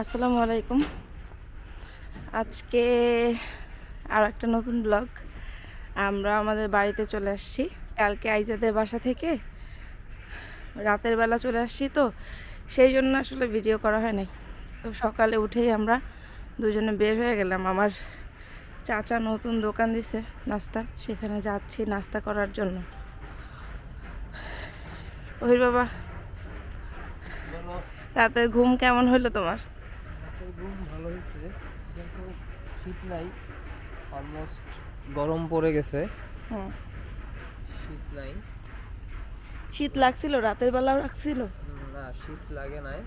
আসসালামু আলাইকুম। আজকে আর একটা নতুন ব্লগ। আমরা আমাদের বাড়িতে চলে আসছি। কালকে আইজাদের বাসা থেকে রাতের বেলা চলে আসছি তো, সেই জন্য আসলে ভিডিও করা হয় নাই। তো সকালে উঠেই আমরা দুজনে বের হয়ে গেলাম। আমার চাচা নতুন দোকান দিছে নাস্তা, সেখানে যাচ্ছি নাস্তা করার জন্য। ওই বাবা, রাতের ঘুম কেমন হলো তোমার? ঘুম ভালো হয়েছে কিন্তু শীত নাই অলমোস্ট গরম পড়ে গেছে। হুম। শীত নাই। শীত লাগছিল রাতের বেলাও লাগছিল? না শীত লাগে নাই।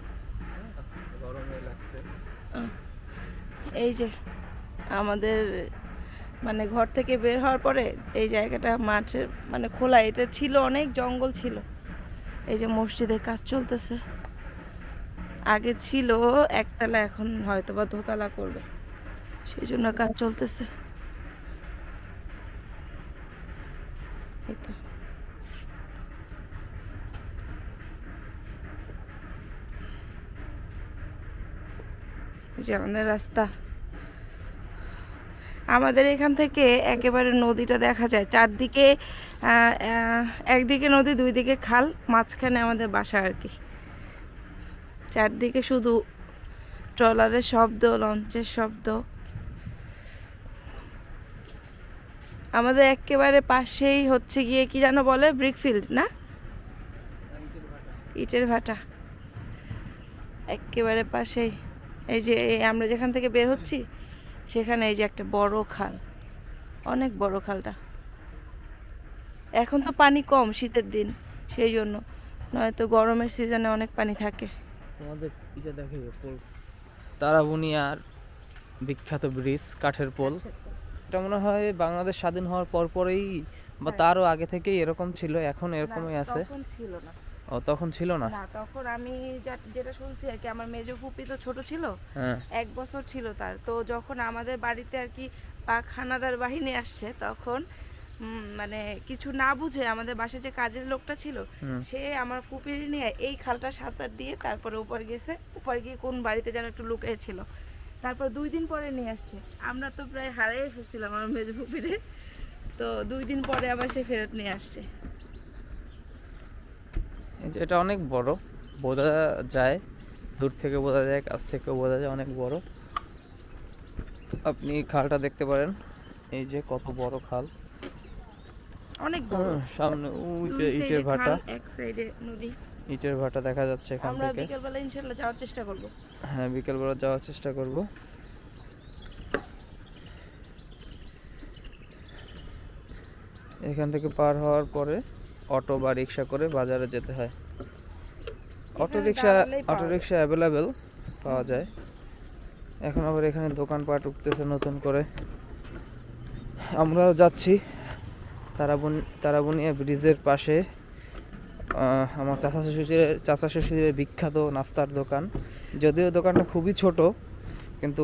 গরমে লাগছে। এই যে আমাদের মানে ঘর থেকে বের হওয়ার পরে এই জায়গাটা মাঠের মানে খোলা এটা ছিল অনেক জঙ্গল ছিল। এই যে মসজিদের কাজ চলতেছে। আগে ছিল, একতলা, এখন হয়তো বা দোতলা করবে। সেই জন্য কাজ চলতেছে। যে আমাদের রাস্তা। আমাদের এখান থেকে একেবারে নদীটা দেখা যায়। চারদিকে একদিকে নদী দুই দিকে খাল, মাঝখানে আমাদের বাসা আর কি। চারদিকে শুধু ট্রলারের শব্দ, লঞ্চের শব্দ। আমাদের একেবারে পাশেই হচ্ছে গিয়ে কি যেন বলে, ব্রিকফিল্ড, না? ইটের ভাটা। একেবারে পাশেই। এই যে আমরা যেখান থেকে বের হচ্ছি, সেখানে এই যে একটা বড় খাল। অনেক বড় খালটা। এখন তো পানি কম শীতের দিন, সেই জন্য। নয়তো গরমের সিজনে অনেক পানি থাকে। তোমাদের এটা দেখে পোল তারাবুনিয়ার বিখ্যাত ব্রিজ কাঠের পোল। এটা মনে হয় বাংলাদেশ স্বাধীন হওয়ার পর পরেই বা তারও আগে থেকেই এরকম ছিল এখন এরকমই আছে। তখন ছিল না। ও তখন ছিল না? তখন আমি যেটা শুনছি আর কি আমার মেজো ফুপি তো ছোট ছিল হ্যাঁ। এক বছর ছিল তার। তো যখন আমাদের বাড়িতে আর কি পাক হানাদার বাহিনী আসছে তখন মানে কিছু না বুঝে আমাদের বাসায় যে কাজের লোকটা ছিল সে আমার ফুপির নিয়ে এই খালটা সাঁতার দিয়ে তারপরে উপর গেছে উপর গিয়ে কোন বাড়িতে যেন একটু লুকিয়ে ছিল। তারপর দুই দিন পরে নিয়ে আসছে। আমরা তো প্রায় হারিয়ে ফেলছিলাম আমার মেজ ফুপিরে। তো দুই দিন পরে আবার সে ফেরত নিয়ে আসছে। এই যে এটা অনেক বড় বোঝা যায় দূর থেকে বোঝা যায় কাছ থেকেও বোঝা যায় অনেক বড়। আপনি খালটা দেখতে পারেন এই যে কত বড় খাল। অনেক বড়। হুম, সামনে দুই ইটের ভাটা। এক সাইডে নদী। ইটের ভাটা দেখা যাচ্ছে এখান আমরা থেকে। বিকেলবেলা ইনশাল্লাহ যাওয়ার চেষ্টা করব। হ্যাঁ বিকেলবেলা যাওয়ার চেষ্টা করব। এখান থেকে পার হওয়ার পরে অটো বা রিক্সা করে বাজারে যেতে হয়। Auto rickshaw auto rickshaw available পাওয়া যায়। এখন আবার এখানে দোকানপাট উঠতেছে নতুন করে। আমরাও যাচ্ছি। তারাবন তারাবনিয়া ব্রিজের পাশে আমার চাচা শ্বশুরের চাচা শ্বশুরের বিখ্যাত নাস্তার দোকান। যদিও দোকানটা খুবই ছোট কিন্তু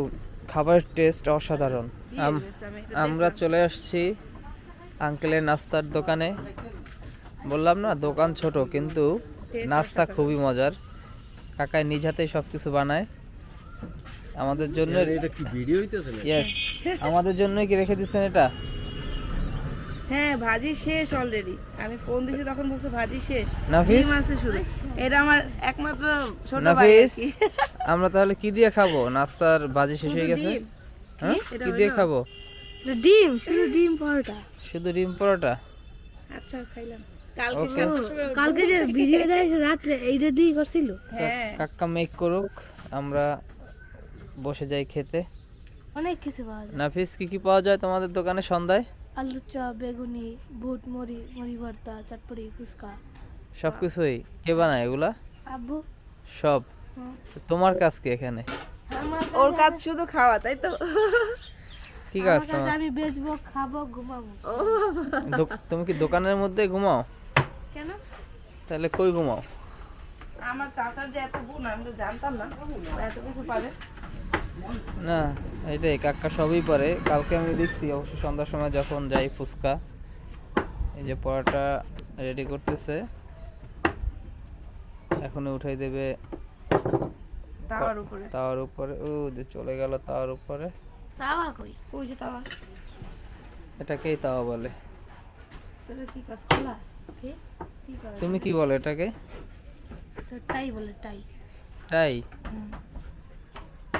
খাবারের টেস্ট অসাধারণ। আমরা চলে আসছি আঙ্কেলের নাস্তার দোকানে। বললাম না দোকান ছোট কিন্তু নাস্তা খুবই মজার। কাকায় নিজ হাতেই সব কিছু বানায়। আমাদের জন্য এটা কি ভিডিও হইতেছে আমাদের জন্যই কি রেখে দিচ্ছেন এটা? হ্যাঁ ভাজি শেষ অলরেডি আমি ফোন দিছি তখন বলছে ভাজি শেষ। নাফিস? ডিম আছে শুধু। এটা আমার একমাত্র ছোট ভাই আমরা তাহলে কি দিয়ে খাব? নাস্তার বাজি শেষ হয়ে গেছে? হ্যাঁ? কি? দিয়ে খাব? ডিম শুধু ডিম পরোটা। শুধু ডিম পরোটা? আচ্ছা খাইলাম। কালকে যে ভিডিও রাত্রে এইটা দিয়ে করছিল। হ্যাঁ। কাকা মেক করুক আমরা বসে যাই খেতে। অনেক কিছু পাওয়া যায়। নাফিস কি কি পাওয়া যায় তোমাদের দোকানে সন্ধ্যায়? আলু চপ বেগুনি বুট মুড়ি মুড়ি ভর্তা চটপটি ফুচকা। সব কিছুই? কে বানায় এগুলা? আব্বু। সব? তোমার কাজ কি এখানে? আমার ওর কাজ শুধু খাওয়া তাই তো? কি কাজ তোমার? আমি বেচবো খাব ঘুমাবো। ও। তুমি কি দোকানের মধ্যে ঘুমাও? কেন? তাহলে কই ঘুমাও? আমার চাচার যে এত গুণ আমি তো জানতাম না। এত কিছু পারে না। এটাই কাকা সবই পারে। কালকে আমি দেখছি অবশ্য সন্ধ্যার সময় যখন যাই ফুচকা এই যে পরোটা রেডি করতেছে। এখনই উঠাই দেবে তাওয়ার উপরে। তাওয়ার উপরে। ও যে চলে গেল তাওয়ার উপরে। তাওয়া কই? ওই যে তাওয়া। এটাকেই তাওয়া বলে। কি কাজ খোলা? কি? কি করে তুমি কি বলো এটাকে? তো টাই বলে টাই তাই? টাই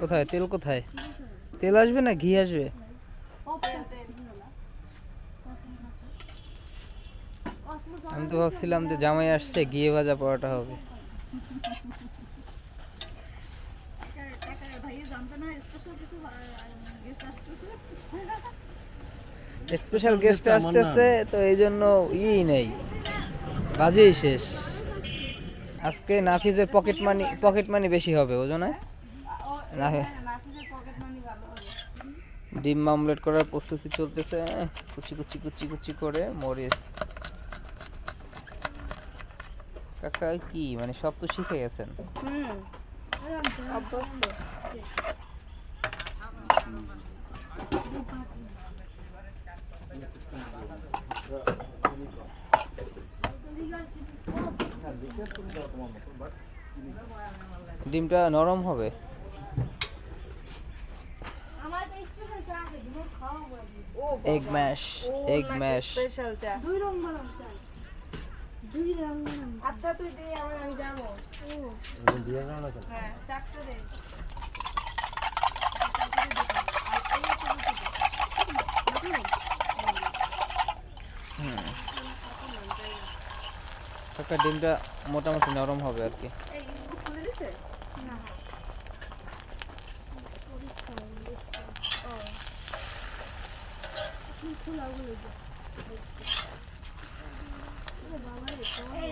কোথায়? তেল কোথায়? তেল আসবে না? ঘি আসবে? আমি তো ভাবছিলাম যে জামাই আসছে গিয়ে ভাজা পরোটা হবে। স্পেশাল গেস্ট আসতেছে তো এই জন্য ইই নেই। বাজেই শেষ। আজকে নাফিজের পকেট মানি পকেট মানি বেশি হবে ওজনে না? ডিম মামলেট করার প্রস্তুতি চলতেছে। কুচি কুচি কুচি কুচি করে মরিচ। কাকা কি? মানে সব তো শিখে গেছেন? ডিমটা নরম হবে? Egg mash egg mash special চা দুই রং দুই আচ্ছা তুই দে আমার আমি যাব। হ্যাঁ চারটা দে। কাকা ডিমটা মোটামুটি নরম হবে আর কি এই খুলে দিছে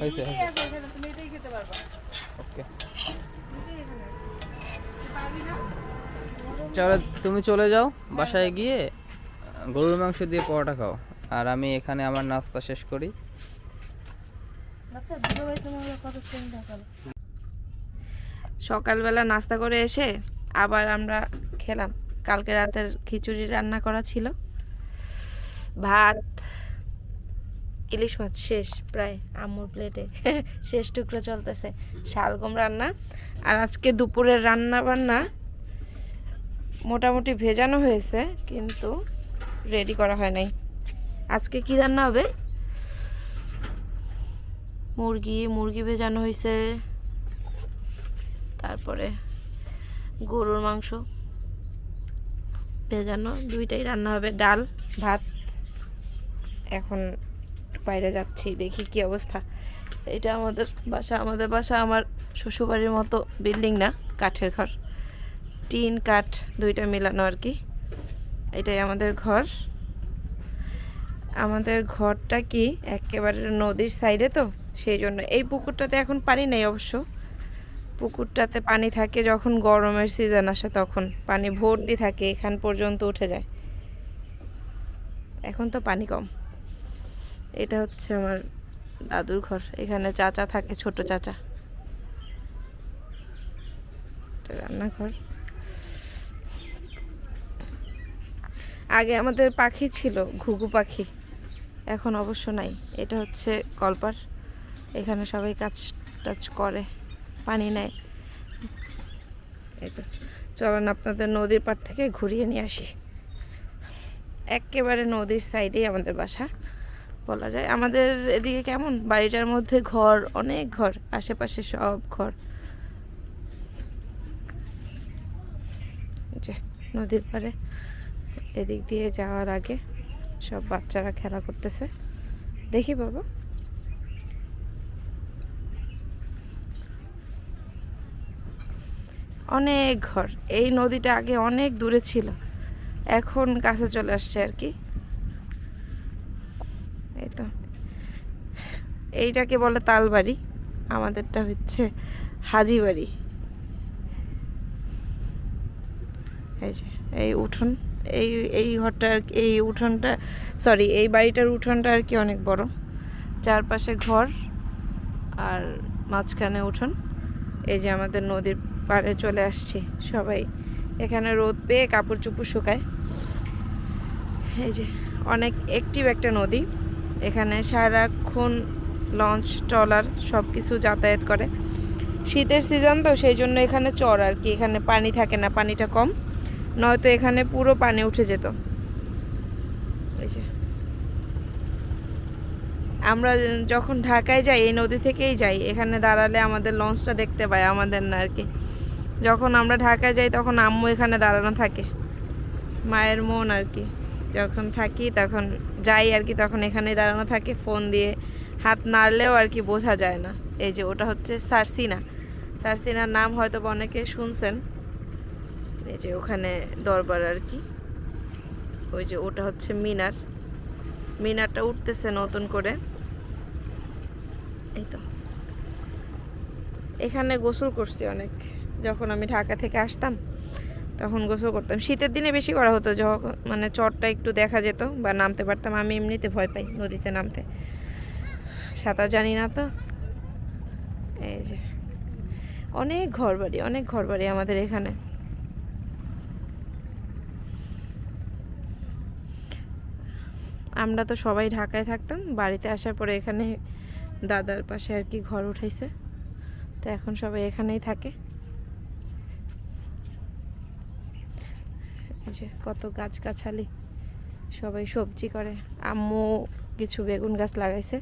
হয়েছে তুমি এটাই খেতে পারবা ওকে। এটাই এখানে। তুই পারবি না চলো তুমি চলে যাও বাসায় গিয়ে গরুর মাংস দিয়ে পরোটা খাও। আর আমি এখানে আমার নাস্তা শেষ করি। আচ্ছা করো সকালবেলা নাস্তা করে এসে আবার আমরা খেলাম। কালকে রাতের খিচুড়ি রান্না করা ছিল। ভাত, ইলিশ মাছ শেষ, প্রায় আম্মুর প্লেটে শেষ টুকরো চলতেছে। শালগম রান্না। আর আজকে দুপুরের রান্না বান্না মোটামুটি ভেজানো হয়েছে, কিন্তু রেডি করা হয় নাই। আজকে কি রান্না হবে? মুরগি মুরগি ভেজানো হয়েছে। তারপরে গরুর মাংস ভেজানো। দুইটাই রান্না হবে, ডাল, ভাত। এখন বাইরে যাচ্ছি, দেখি কি অবস্থা। এটা আমাদের বাসা আমাদের বাসা আমার শ্বশুরবাড়ির মতো বিল্ডিং না, কাঠের ঘর। টিন, কাঠ দুইটা মেলানো আর কি। এটাই আমাদের ঘর। আমাদের ঘরটা কি একেবারে নদীর সাইডে তো, সেই জন্য। এই পুকুরটাতে এখন পানি নেই অবশ্য। পুকুরটাতে পানি থাকে যখন গরমের সিজন আসে তখন। পানি ভর্তি থাকে, এখান পর্যন্ত উঠে যায়। এখন তো পানি কম। এটা হচ্ছে আমার দাদুর ঘর। এখানে চাচা থাকে, ছোট চাচা। রান্নাঘর। আগে আমাদের পাখি ছিল, ঘুঘু পাখি। এখন অবশ্য নাই। এটা হচ্ছে কলপার। এখানে সবাই কাজ টাজ করে, পানি নেয়। এই তো। চলেন আপনাদের নদীর পাড় থেকে ঘুরিয়ে নিয়ে আসি। একেবারে নদীর সাইডেই আমাদের বাসা। বলা যায়। আমাদের এদিকে কেমন? বাড়িটার মধ্যে ঘর, অনেক ঘর, আশেপাশে সব ঘর। যে নদীর পাড়ে এদিক দিয়ে যাওয়ার আগে সব বাচ্চারা খেলা করতেছে। দেখি বাবা। অনেক ঘর। এই নদীটা আগে অনেক দূরে ছিল। এখন কাছে চলে আসছে আর কি এই তো এইটাকে বলে তালবাড়ি, আমাদেরটা হচ্ছে হাজিবাড়ি। এই যে, এই উঠোন, এই এই ঘরটা এই উঠোনটা সরি এই বাড়িটার উঠোনটা আর কি অনেক বড়। চারপাশে ঘর আর মাঝখানে উঠোন। এই যে আমাদের নদীর পাড়ে চলে আসছি সবাই। এখানে রোদ পেয়ে কাপড় চুপড় শুকায়। এই যে, অনেক অ্যাক্টিভ একটা নদী। এখানে সারাক্ষণ লঞ্চ, ট্রলার সব কিছু যাতায়াত করে। শীতের সিজন তো, সেই জন্য এখানে চর আর কি। এখানে পানি থাকে না, পানিটা কম। নয়তো এখানে পুরো পানি উঠে যেত। আমরা যখন ঢাকায় যাই, এই নদী থেকেই যাই, এখানে দাঁড়ালে আমাদের লঞ্চটা দেখতে পাই আমাদের না আর কি। যখন আমরা ঢাকায় যাই, তখন আম্মু এখানে দাঁড়ানো থাকে। মায়ের মন আর কি। যখন থাকি, তখন যাই আর কি, তখন এখানে দাঁড়ানো থাকে, ফোন দিয়ে হাত নাড়লেও আর কি বোঝা যায় না। এই যে ওটা হচ্ছে সারসিনা। সারসিনার নাম হয়তো অনেকে শুনছেন। এই যে ওখানে দরবার আর কি। ওই যে ওটা হচ্ছে মিনার। মিনারটা উঠতেছে নতুন করে। এই তো। এখানে গোসল করছি অনেক। যখন আমি ঢাকা থেকে আসতাম, তখন গোসল করতাম। শীতের দিনে বেশি করা হতো, যখন মানে চরটা একটু দেখা যেত বা নামতে পারতাম। আমি এমনিতে ভয় পাই নদীতে নামতে। সাঁতার জানি না তো। এই যে, অনেক ঘরবাড়ি অনেক ঘরবাড়ি আমাদের এখানে। আমরা তো সবাই ঢাকায় থাকতাম, বাড়িতে আসার পরে এখানে দাদার পাশে আর কি ঘর উঠাইছে। তো এখন সবাই এখানেই থাকে। যে কত গাছগাছালি, সবাই সবজি করে। আম্মু কিছু বেগুন গাছ লাগাইছে।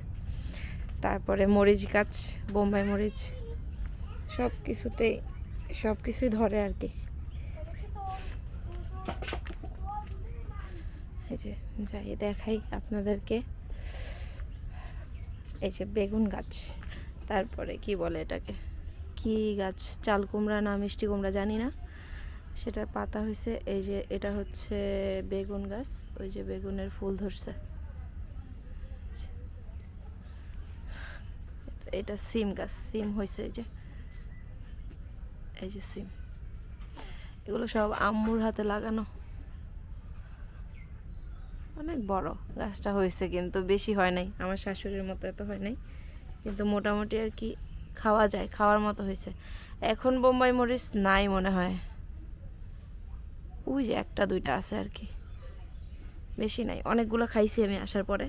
তারপরে মরিচ গাছ, বোম্বাই মরিচ সব কিছুতেই সব কিছুই ধরে আর কি। এই যে, যাই, দেখাই আপনাদেরকে। এই যে বেগুন গাছ, তারপরে কি বলে এটাকে? কি গাছ? চাল কুমড়া না মিষ্টি কুমড়া জানি না। সেটার পাতা হয়েছে এই যে এটা হচ্ছে বেগুন গাছ, ওই যে বেগুনের ফুল ধরছে। এটা সিম গাছ, সিম হয়েছে এই যে। এই যে সিম। এগুলো সব আম্মুর হাতে লাগানো। অনেক বড় গাছটা হয়েছে কিন্তু বেশি হয় নাই। আমার শাশুড়ির মতো এত হয় নাই। কিন্তু মোটামুটি আর কি খাওয়া যায়, খাওয়ার মতো হয়েছে এখন বোম্বাই মরিচ নাই মনে হয়। ওই যে একটা, দুইটা আছে আর কি। বেশি নাই। অনেকগুলো খাইছি আমি আসার পরে।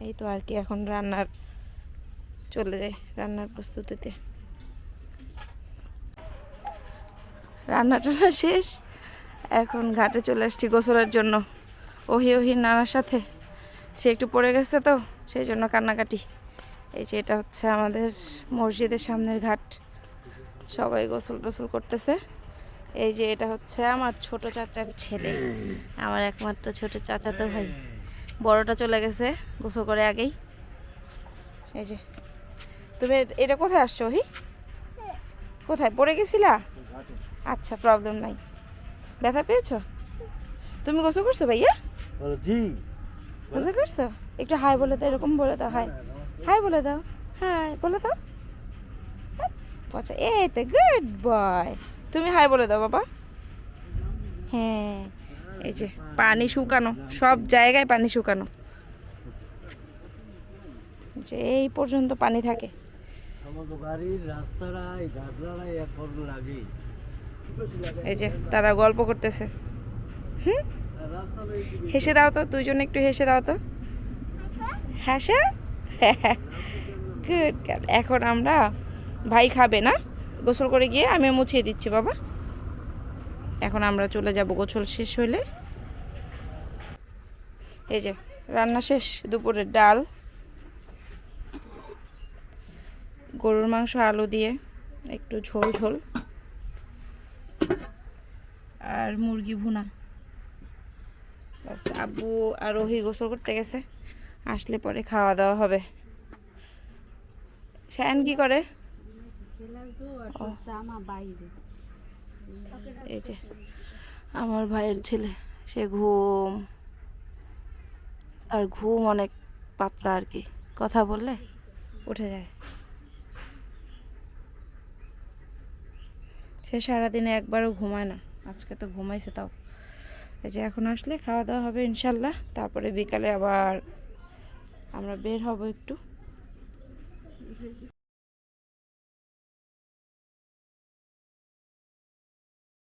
এই তো আর কি এখন রান্নার চলে যাই রান্নার প্রস্তুতিতে। রান্না টান্না শেষ। এখন ঘাটে চলে আসছি গোসলের জন্য। ওহি ওহি নানার সাথে। সে একটু পড়ে গেছে তো, সেই জন্য কান্নাকাটি। এই যে এটা হচ্ছে আমাদের মসজিদের সামনের ঘাট। সবাই গোসল টোসল করতেছে। এই যে এটা হচ্ছে আমার ছোট চাচার ছেলে। আমার একমাত্র ছোট চাচাতো ভাই। বড়টা চলে গেছে গোসল করে আগেই। এই যে তুমি এটা কোথায় আসছো ওহি? কোথায় পড়ে গেছিলা? আচ্ছা প্রবলেম নাই। ব্যথা পেয়েছ? তুমি গোসল করছ ভাইয়া? গোসল করছ? একটু হাই বলে দাও এরকম বলে দাও হাই। হাই বলে দাও। হাই বলে দাও। আচ্ছা এই তো গুড বয় তুমি হাই বলে দাও বাবা। হ্যাঁ এই যে পানি শুকানো সব জায়গায় পানি শুকানো। যে এই পর্যন্ত পানি থাকে। আমাদের বাড়ির রাস্তাটা এই এখন লাগে। এই যে তারা গল্প করতেছে। হুম? হেসে দাও তো দুইজন একটু হেসে দাও তো। হাসা? গুড এখন আমরা ভাই খাবে না। গোসল করে গিয়ে আমি মুছিয়ে দিচ্ছি বাবা। এখন আমরা চলে যাব গোসল শেষ হইলে। এই যে রান্না শেষ দুপুরের ডাল। গরুর মাংস, আলু দিয়ে একটু ঝোল ঝোল। আর মুরগি ভুনা। ব্যাস আব্বু আর রোহি গোসল করতে গেছে। আসলে পরে খাওয়া দাওয়া হবে। শায়ন কি করে? এই যে, আমার ভাইয়ের ছেলে, সে ঘুম। আর ঘুম অনেক পাতলা আর কি। কথা বললে উঠে যায়। সে সারাদিনে একবারও ঘুমায় না। আজকে তো ঘুমাইছে তাও। এই যে এখন আসলে খাওয়া দাওয়া হবে ইনশাল্লাহ। তারপরে বিকালে আবার আমরা বের হব একটু।